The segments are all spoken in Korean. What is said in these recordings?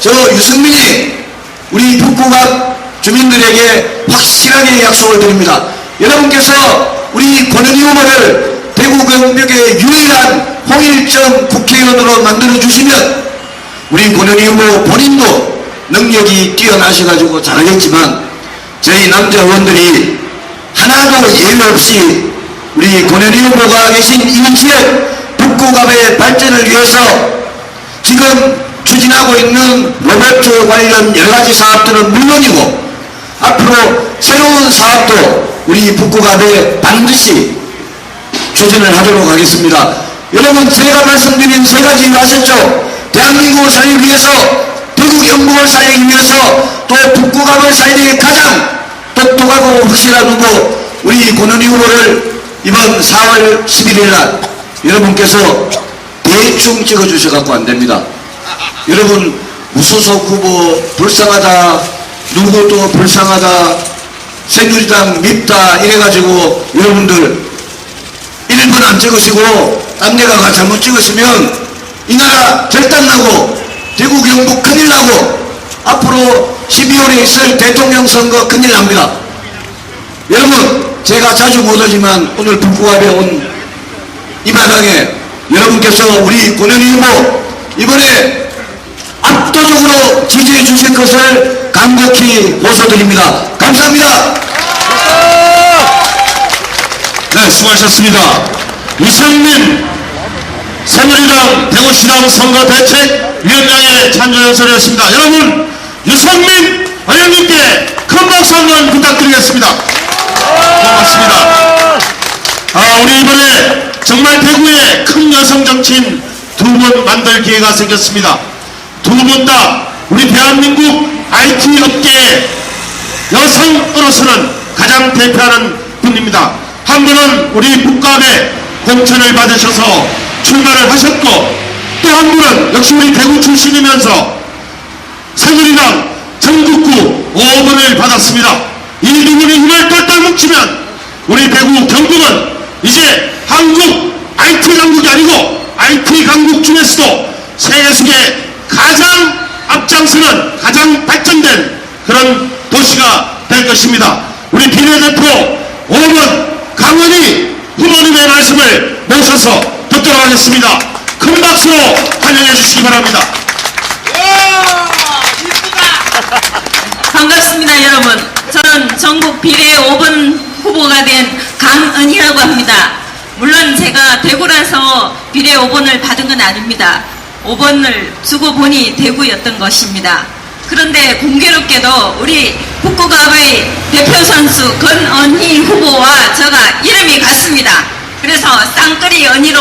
저 유승민이 우리 북구갑 주민들에게 확실하게 약속을 드립니다. 여러분께서 우리 권은희 후보를 대구 경북의 유일한 홍일점 국회의원으로 만들어 주시면 우리 권은희 후보 본인도 능력이 뛰어나셔가지고 잘하겠지만 저희 남자 의원들이 하나도 예외 없이 우리 권현희 후보가 계신 이 지역 북구갑의 발전을 위해서 지금 추진하고 있는 로봇 관련 여러 가지 사업들은 물론이고 앞으로 새로운 사업도 우리 북구갑에 반드시 추진을 하도록 하겠습니다. 여러분 제가 말씀드린 세 가지 아셨죠? 대한민국을 살리기 위해서 대구 경북을 살리기 위해서 또 북구갑을 살리기 가장 똑똑하고 확실한 후보 우리 권은희 후보를 이번 4월 11일 날 여러분께서 대충 찍어주셔갖고 안 됩니다. 여러분 무소속 후보 불쌍하다 누구 또 불쌍하다 새누리당 밉다 이래가지고 여러분들 1번 안 찍으시고 딴 데가 잘못 찍으시면 이 나라 절단나고 대구 경북 큰일 나고 앞으로 12월에 있을 대통령 선거 큰일 납니다. 여러분 제가 자주 못 오지만 오늘 북구갑에 온 이 마당에 여러분께서 우리 권현희 후보 이번에 압도적으로 지지해 주실 것을 간곡히 호소드립니다. 감사합니다. 네, 수고하셨습니다. 유승민 새누리당 대구시당 선거대책위원장의 찬조 연설이었습니다. 여러분, 유승민 의원님께 큰 박수 한번 부탁드리겠습니다. 고맙습니다. 아, 우리 이번에 정말 대구에 큰 여성 정치인 두분 만들 기회가 생겼습니다. 두분다 우리 대한민국 IT 업계의 여성으로서는 가장 대표하는 분입니다. 한 분은 우리 북갑에 공천을 받으셔서 출마를 하셨고 또 한 분은 역시 우리 대구 출신이면서 새누리당 전국구 5번을 받았습니다. 이 두 분이 힘을 똘똘 뭉치면 우리 대구 경북은 이제 한국 IT 강국이 아니고 IT 강국 중에서도 세계 속에 가장 앞장서는 가장 발전된 그런 도시가 될 것입니다. 우리 비례대표 5번 강원희 후보님의 말씀을 모셔서 듣도록 하겠습니다. 큰 박수로 환영해 주시기 바랍니다. 반갑습니다, 여러분. 저는 전국 비례 5번 후보가 된 강은희라고 합니다. 물론 제가 대구라서 비례 5번을 받은 건 아닙니다. 5번을 주고 보니 대구였던 것입니다. 그런데 공교롭게도 우리 북구갑의 대표 선수 건언희 후보와 저가 이름이 같습니다. 그래서 쌍끌이 언니로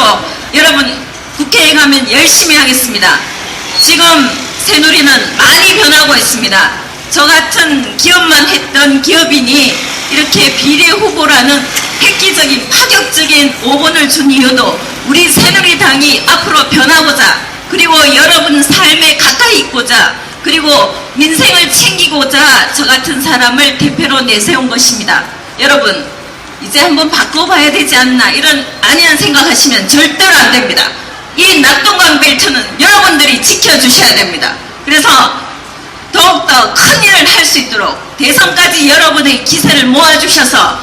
여러분 국회에 가면 열심히 하겠습니다. 지금 새누리는 많이 변하고 있습니다. 저 같은 기업만 했던 기업인이 이렇게 비례 후보라는 획기적인 파격적인 5번을 준 이유도 우리 새누리당이 앞으로 변하고자 그리고 여러분 삶에 가까이 있고자 그리고 민생을 챙기고자 저 같은 사람을 대표로 내세운 것입니다. 여러분 이제 한번 바꿔봐야 되지 않나 이런 아니한 생각하시면 절대로 안 됩니다. 이 낙동강 벨트는 여러분들이 지켜주셔야 됩니다. 그래서 더욱더 큰 일을 할 수 있도록 대선까지 여러분의 기세를 모아주셔서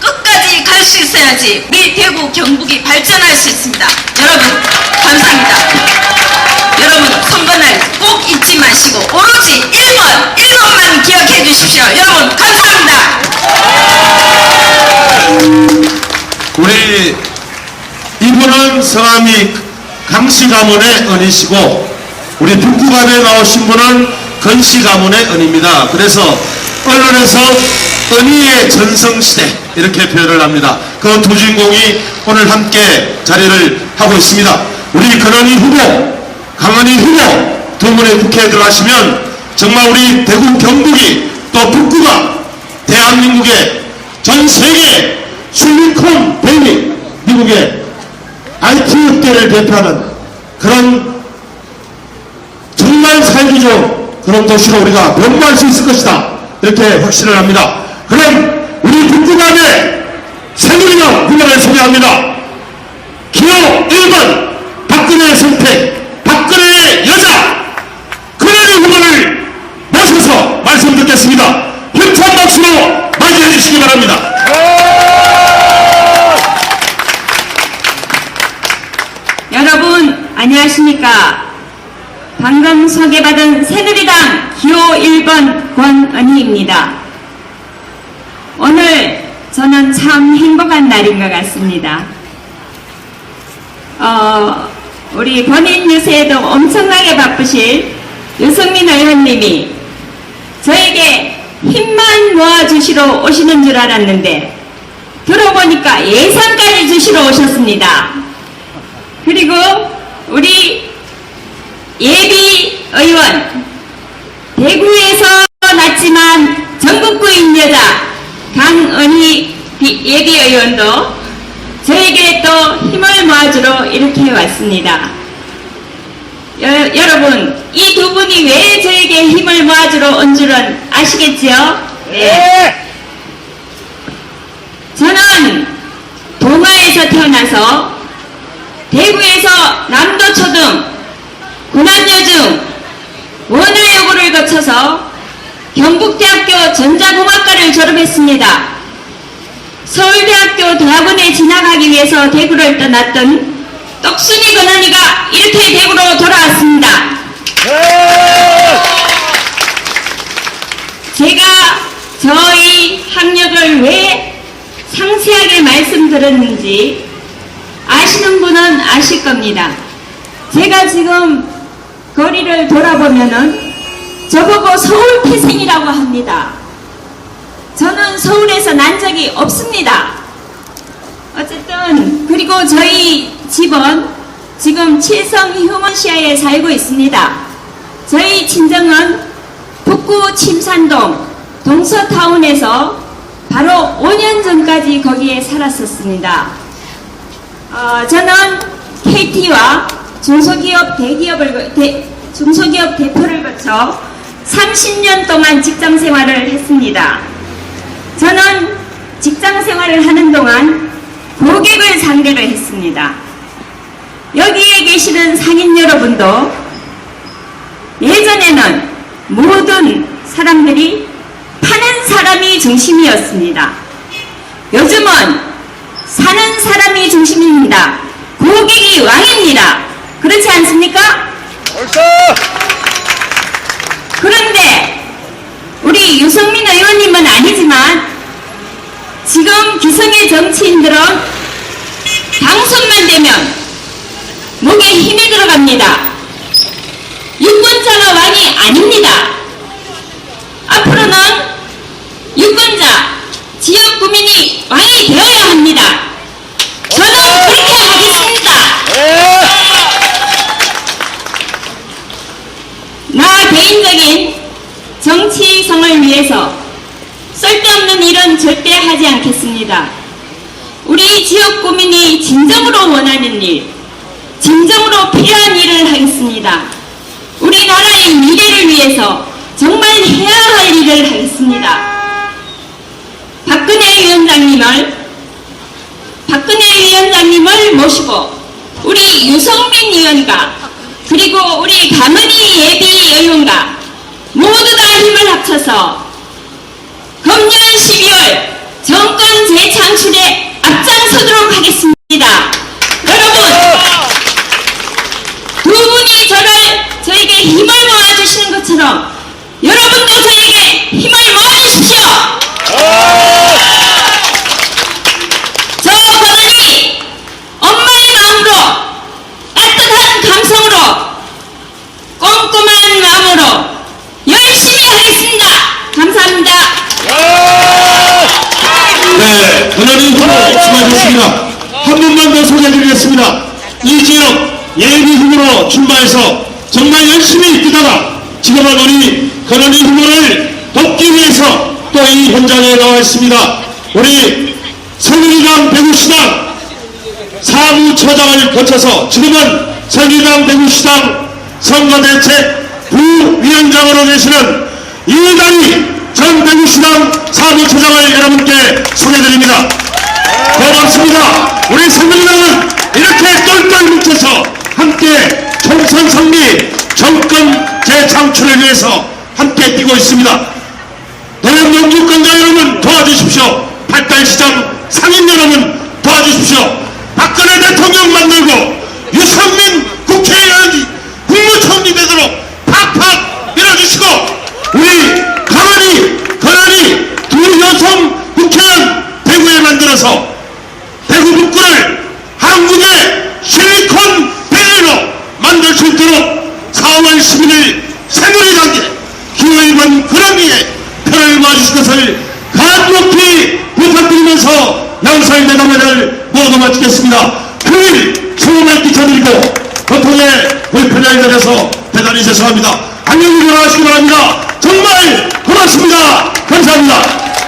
끝까지 갈 수 있어야지 우리 대구 경북이 발전할 수 있습니다. 여러분 감사합니다. 여러분 선거날 꼭 잊지 마시고 오로지 1번 1번만 기억해 주십시오. 여러분 감사합니다. 우리 이분은 성함이 강씨 가문의 은이시고 우리 북구갑에 나오신 분은 건씨 가문의 은입니다. 그래서 언론에서 은희의 전성시대 이렇게 표현을 합니다. 그 두 주인공이 오늘 함께 자리를 하고 있습니다. 우리 건원희 후보, 강원희 후보 두 분의 국회에 들어가시면 정말 우리 대구 경북이 또 북구가 대한민국의 전 세계 실리콘 밸리 미국의 IT 업계를 대표하는 그런 정말 살기 좋은 그런 도시로 우리가 변모할 수 있을 것이다 이렇게 확신을 합니다. 그럼 우리 북구갑의 새누리당 후보를 소개합니다. 기호 1번 박근혜 선택 박근혜의 여자 그녀의 후보를 지금 소개받은 새누리당 기호 1번 권은희입니다. 오늘 저는 참 행복한 날인 것 같습니다. 어, 우리 본인 유세에도 엄청나게 바쁘실 유승민 의원님이 저에게 힘만 모아주시러 오시는 줄 알았는데 들어보니까 예산까지 주시러 오셨습니다. 그리고 우리 예비 의원 대구에서 났지만 전국구인 여자 강은희 비- 의원도 저에게 또 힘을 모아주러 이렇게 왔습니다. 여, 여러분 이 두 분이 왜 저에게 힘을 모아주러 온 줄은 아시겠지요? 네. 저는 동아에서 태어나서 대구에서 남도초등, 군안여중, 원화여고를 거쳐서 경북대학교 전자공학과를 졸업했습니다. 대학원에 진학하기 위해서 대구를 떠났던 떡순이 건원이가 이렇게 대구로 돌아왔습니다. 제가 저희 학력을 왜 상세하게 말씀드렸는지 아시는 분은 아실 겁니다. 제가 지금 거리를 돌아보면은 저보고 서울 태생이라고 합니다. 저는 서울에서 난 적이 없습니다. 어쨌든 그리고 저희 집은 지금 칠성 휴먼시아에 살고 있습니다. 저희 친정은 북구 침산동 동서타운에서 바로 5년 전까지 거기에 살았었습니다. 어, 저는 KT와 중소기업 대기업을 거- 대- 중소기업 대표를 거쳐 30년 동안 직장 생활을 했습니다. 저는 직장 생활을 하는 동안 했습니다. 여기에 계시는 상인 여러분도 예전에는 모든 사람들이 파는 사람이 중심이었습니다. 요즘은 사는 사람이 중심입니다. 고객이 왕입니다. 그렇지 않습니까? 그런데 우리 유승민 의원님은 아니지만 지금 기성의 정치인들은 당선만 되면 목에 힘이 들어갑니다. 유권자가 왕이 아닙니다. 앞으로는 유권자, 지역 구민이 왕이 되어야 합니다. 저는 그렇게 하겠습니다. 나 개인적인 정치성을 위해서 쓸데없는 일은 절대 하지 않겠습니다. 우리 지역 구민이 진정으로 원하는 일, 진정으로 필요한 일을 하겠습니다. 우리나라의 미래를 위해서 정말 해야 할 일을 하겠습니다. 박근혜 위원장님을 박근혜 위원장님을 모시고 우리 유성민 의원과 그리고 우리 강은희 예비 의원과 모두 다 힘을 합쳐서 금년 12월 정권 재창출에 앞장서도록 하겠습니다. 여러분 두 분이 저를 저에게 힘을 모아주시는 것처럼 여러분도 저에게 힘을 모아주십시오. 저 권한이 엄마의 마음으로 따뜻한 감성으로 꼼꼼한 마음으로 열심히 하겠습니다. 감사합니다. 네, 권한희 후보 수고하셨습니다. 한 분만 더 소개해드리겠습니다. 이 지역 예비 후보로 출마해서 정말 열심히 뛰다가 지금은 우리 권한희 후보를 돕기 위해서 또 이 현장에 나와 있습니다. 우리 새누리당 대구시당 사무처장을 거쳐서 지금은 새누리당 대구시당 선거대책 부위원장으로 계시는 이다리 전 대구시당 사무처장을 여러분께 소개드립니다. 고맙습니다. 우리 새누리당은 이렇게 똘똘 뭉쳐서 함께 총선 승리, 위해서 함께 뛰고 있습니다. 노영 영주권자 여러분 도와주십시오. 발달시장 상인 여러분 도와주십시오. 박근혜 대통령 만들고 유선민 국회의원이 국무총리 되도록 만들어서 대구 북구를 한국의 실리콘 밸리로 만들 수 있도록 4월 11일 새누리 단계 기회이번 그러기에 맞으실 것을 간곡히 부탁드리면서 양사의 대담회를 모두 마치겠습니다. 그일 수고를 끼쳐드리고 고통에 불편하게 되어서 대단히 죄송합니다. 안녕히 돌아가시기 바랍니다. 정말 고맙습니다. 감사합니다.